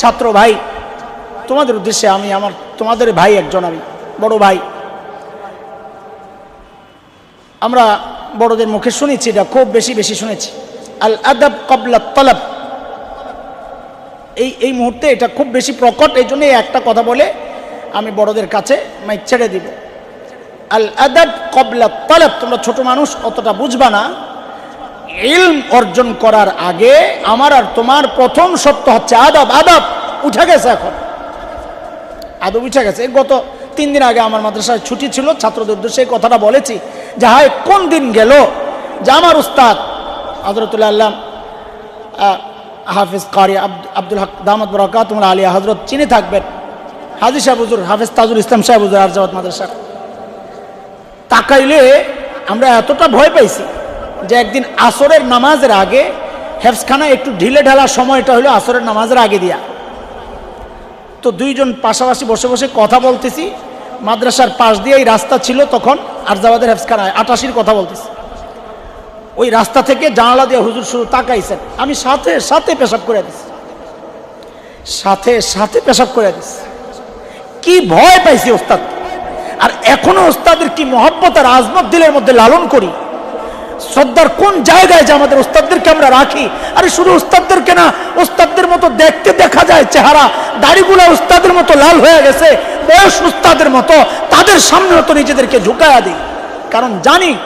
ছাত্র ভাই, তোমাদের উদ্দেশ্যে আমি আমার, তোমাদের ভাই একজন আমি, বড় ভাই। আমরা বড়দের মুখে শুনেছি, এটা খুব বেশি বেশি শুনেছি। আল আদাব কবলা তলব। এই এই মুহূর্তে এটা খুব বেশি প্রকট, এই জন্য একটা কথা বলে আমি বড়দের কাছে মাইক ছেড়ে দিব। আল আদাব কবলা তলব, তোমরা ছোট মানুষ, অতটা বুঝবা না। ইলম অর্জন করার আগে আমার আর তোমার প্রথম সত্য হচ্ছে আদব। আদব উঠে গেছে এখন। আদব উঠে গেছে। গত তিন দিন আগে আমার মাদ্রাসায় ছুটি ছিল, ছাত্রদের উদ্দেশ্যে কথাটা বলেছি। যে হায়, কোন দিন গেল? যে আমার উস্তাদ হজরতুল্লাহ আল্লাহ হাফিজ কারি আব্দ- আব্দুল হক দামদ বরাকাতুল আলিয়া হজরত চিনে থাকবেন? হাজি সাহেব হুজুর, হাফিজ তাজুল ইসলাম সাহেব হুজুর আরজাবাদ মাদ্রাসা তাকাইলে আমরা এতটা ভয় পাইছি। যে একদিন আসরের নামাজের আগে হেফসখানা একটু ঢিলে ঢালা সময়টা হলো আসরের নামাজের আগে দিয়া। তো দুইজন পাশাপাশি বসে বসে কথা বলতেছি, মাদ্রাসার পাশ দিয়ে এই রাস্তা ছিল তখন আরজাবাদের হেফসখানায় আটাশির কথা বলতেছি। ওই রাস্তা থেকে জানালা দিয়ে হুজুর শুরু তাকাইছেন। আমি সাথে সাথে পেশাব করে দিছি। সাথে সাথে পেশাব করে দিছি। কি ভয় পাইছি ওস্তাদ। আর এখনও ওস্তাদের কি মহব্বত আর আজমত দিলের মধ্যে লালন করি। শ্রদ্ধার কোন জায়গায় যে আমাদের ওস্তাদদেরকে আমরা রাখি? আরে শুধু ওস্তাদদেরকে না ওস্তাদদের মতো দেখতে দেখা যায় চেহারা, দাড়িগুলো ওস্তাদের মতো লাল হয়ে গেছে, বয়স ওস্তাদের মতো, তাদের সামনে তো নিজেদেরকে ঝুঁকায়া দিই। কারণ জানি,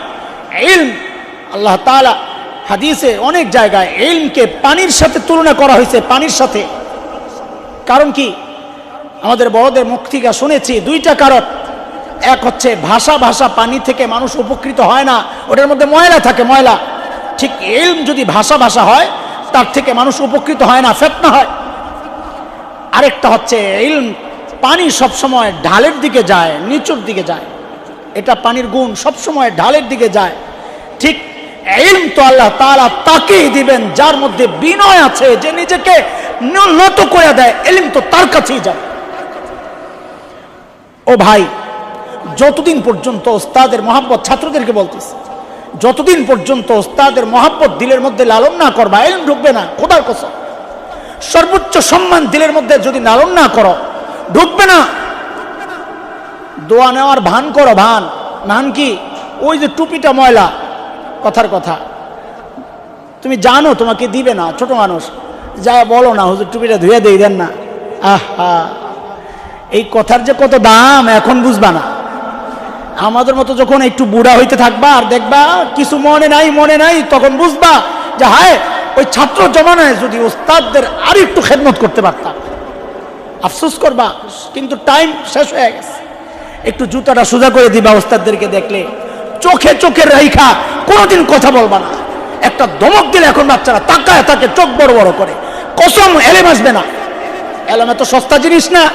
ইলম, আল্লাহ তাআলা হাদিসে অনেক জায়গায় ইলমকে পানির সাথে তুলনা করা হয়েছে, পানির সাথে। কারণ কি? আমাদের বড়দের মুখ থেকে শুনেছি, দুইটা কারণ। এক হচ্ছে ভাষা ভাষা পানি থেকে মানুষ উপকৃত হয় না। ওটার মধ্যে ময়লা থাকে, ময়লা। ঠিক এলম যদি ভাষা ভাষা হয়, তার থেকে মানুষ উপকৃত হয় না, ফেতনা হয়। আরেকটা হচ্ছে ইলম পানি সবসময় ঢালের দিকে যায়, নিচুর দিকে যায়। এটা পানির গুণ, সবসময় ঢালের দিকে যায়। ঠিক ইলম তো আল্লাহ তাআলা তাকেই দিবেন, যার মধ্যে বিনয় আছে, যে নিজেকে নত করে দেয়। এলিম তো তার কাছেই যায়। ও ভাই যতদিন পর্যন্ত ওস্তাদের মহাব্বত ছাত্রদেরকে বলতেছে, যতদিন পর্যন্ত ওস্তাদের মহাব্বত দিলের মধ্যে লালন না করবা, এলম ঢুকবে না, খোদার কসম। সর্বোচ্চ সম্মান দিলের মধ্যে যদি লালন না করো, ঢুকবে না। দোয়া নেওয়ার ভান করো, ভান। ভান কি? ওই যে টুপিটা ময়লা, কথার কথা। তুমি জানো, তোমাকে দিবে না, ছোট মানুষ। যা বলো না, হুজুর, টুপিটা ধুয়ে দিয়ে দেন না। আহা। এই কথার যে কত দাম, এখন বুঝবা না। আমাদের মতো যখন একটু বুড়া হইতে থাকবা আর দেখবা কিছু মনে নাই মনে নাই, তখন বুঝবা যে হায়, ওই ছাত্র জমানায় যদি ওস্তাদদের আর একটু খেদমত করতে পারতাম। আফসোস করবা, কিন্তু টাইম শেষ হয়ে গেছে। একটু জুতাটা সোজা করে দিবা ওস্তাদদেরকে দেখলে। চোখে চোখের রাইখা, কোনোদিন কথা বলবা না। একটা ধমক দিলে এখন বাচ্চারা তাকায় তাকে চোখ বড় বড় করে। কসম এলেম আসবে না। এলেম এত সস্তা জিনিস না।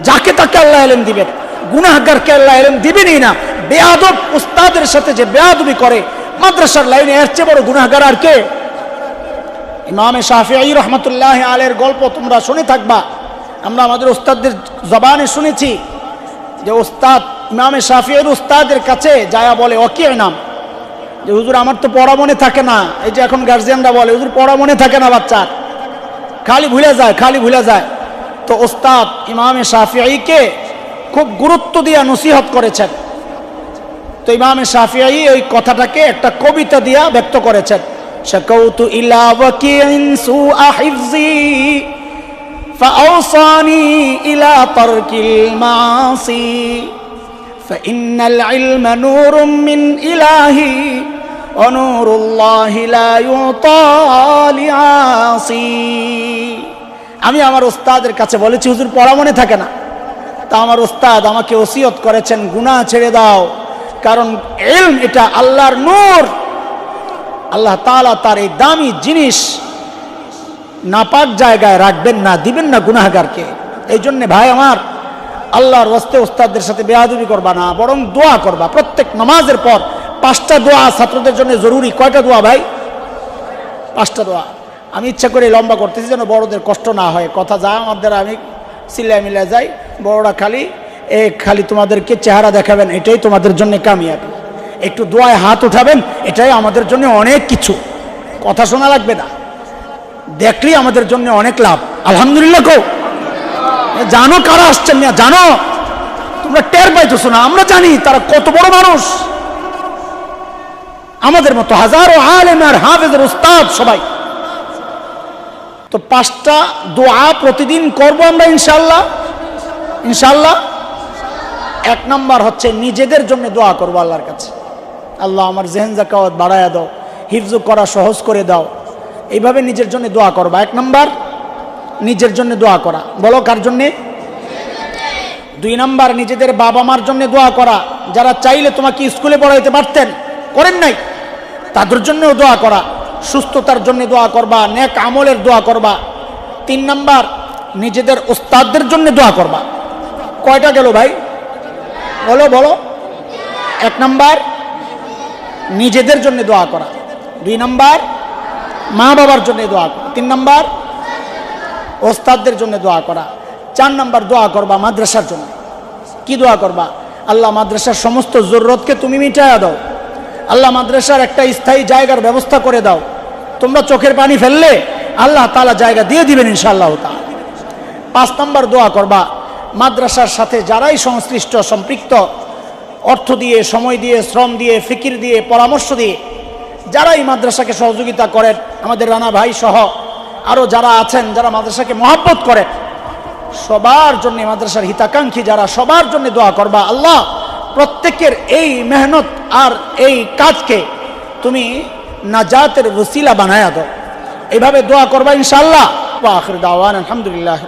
যাকে তাকে আল্লাহ এলেম দিবেন। গুনাহগারকে আল্লাহ এলেম দিবেনই না। বেয়াদব উস্তাদের সাথে যে বেয়াদবি করে, মাদ্রাসার লাইনে এর চেয়ে বড় গুনাহগার আর কে? ইমামে শাফিঈ রহমতুল্লাহ আলের গল্প তোমরা শুনে থাকবা। আমরা আমাদের উস্তাদদের জবানে শুনেছি যে উস্তাদ, ইমামে শাফিঈর উস্তাদের কাছে যায়া বলে, অকি নাম যে, হুজুর, আমার তো পড়া মনে থাকে না। এই যে এখন গার্জিয়ানরা বলে, হুজুর, পড়া মনে থাকে না বাচ্চার খালি ভুলে যায়, খালি ভুলে যায়। তো ওস্তাদ ইমামে শাফিঈকে খুব গুরুত্ব দিয়ে নসিহত করেছেন তো ইমামে শাফিঈ ওই কথাটাকে একটা কবিতা দিয়া ব্যক্ত করেছেন শাকাউতু ইলা ওয়াকিইন সুআ হিফজি فأوصاني إلى ترك المعاصي فإن العلم نور من إلهي ونور الله لا يعطى لعاصي আমি আমার ওস্তাদের কাছে বলেছি হুজুর পড়া মনে থাকে না তা আমার ওস্তাদ আমাকে ওসিয়ত করেছেন, গুনাহ ছেড়ে দাও। কারণ এলম এটা আল্লাহর নূর। আল্লাহ তালা তার এই দামি জিনিস নাপাক জায়গায় রাখবেন না, দিবেন না গুনাহগারকে। এই জন্যে ভাই আমার, আল্লাহর ওস্তে ওস্তাদদের সাথে বেয়াদবি করবা না, বরং দোয়া করবা। প্রত্যেক নামাজের পর পাঁচটা দোয়া ছাত্রদের জন্য জরুরি। কয়টা দোয়া ভাই? পাঁচটা দোয়া। আমি ইচ্ছা করে লম্বা করতেছি যেন বড়দের কষ্ট না হয়। কথা যা আমাদের আমি সিলাই মিলাই যাই। বড়রা খালি, এ খালি তোমাদেরকে চেহারা দেখাবেন, এটাই তোমাদের জন্য কামিয়াবি। একটু দোয়ায় হাত উঠাবেন, এটাই আমাদের জন্য অনেক কিছু। কথা শোনা লাগবে না। দেখলেই আমাদের জন্য অনেক লাভ। আলহামদুলিল্লাহ কো জানো কারা আসছেন না জানো? তোমরা টের পাইতেছো না, আমরা জানি তারা কত বড় মানুষ। আমাদের মতো হাজারো আলেম আর হাফেজের উস্তাদ সবাই। তো পাঁচটা দোয়া প্রতিদিন করব আমরা ইনশাল্লাহ ইনশাল্লাহ এক নম্বর হচ্ছে নিজেদের জন্য দোয়া করব আল্লাহর কাছে। আল্লাহ আমার জেহেন জাকাওয়াত বাড়ায়া দাও, হিফজু করা সহজ করে দাও। এইভাবে নিজের জন্য দোয়া করবা। এক নম্বর, নিজের জন্য দোয়া করা। বলো কার জন্যে? দুই নম্বর, নিজেদের বাবা মার জন্য দোয়া করা। যারা চাইলে তোমাকে স্কুলে পড়াইতে পারতেন, করেন নাই? তাদের জন্যও দোয়া করা। সুস্থতার জন্য দোয়া করবা, নেক আমলের দোয়া করবা। তিন নম্বর, নিজেদের ওস্তাদদের জন্য দোয়া করবা। কয়টা গেল ভাই? বলো বলো। এক নাম্বার, নিজেদের জন্য দোয়া করা। দুই নাম্বার, মা বাবার জন্য দোয়া করা। তিন নাম্বার, ওস্তাদদের জন্য দোয়া করা। চার নাম্বার, দোয়া করবা মাদ্রাসার জন্য। কি দোয়া করবা? আল্লাহ মাদ্রাসার সমস্ত জরুরতকে তুমি মিটাইয়া দাও। আল্লাহ মাদ্রাসার একটা স্থায়ী জায়গার ব্যবস্থা করে দাও। তোমরা চোখের পানি ফেললে আল্লাহ তালা জায়গা দিয়ে দিবেন ইনশাআল্লাহ তাআলা। পাঁচ নম্বর দোয়া করবা। মাদ্রাসার সাথে যারাই সংশ্লিষ্ট, সম্পৃক্ত, অর্থ দিয়ে, সময় দিয়ে, শ্রম দিয়ে, ফিকির দিয়ে, পরামর্শ দিয়ে যারাই মাদ্রাসাকে সহযোগিতা করেন, আমাদের রানা ভাই সহ আরও যারা আছেন, যারা মাদ্রাসাকে মহাব্বত করেন, সবার জন্য মাদ্রাসার হিতাকাঙ্ক্ষী যারা, সবার জন্য দোয়া করবা। আল্লাহ প্রত্যেকের এই মেহনত আর এই কাজকে তুমি নাজাতের ওসিলা বানায়া দাও। এইভাবে দোয়া করবা ইনশাআল্লাহ। আখির দাওয়ান আলহামদুলিল্লাহ।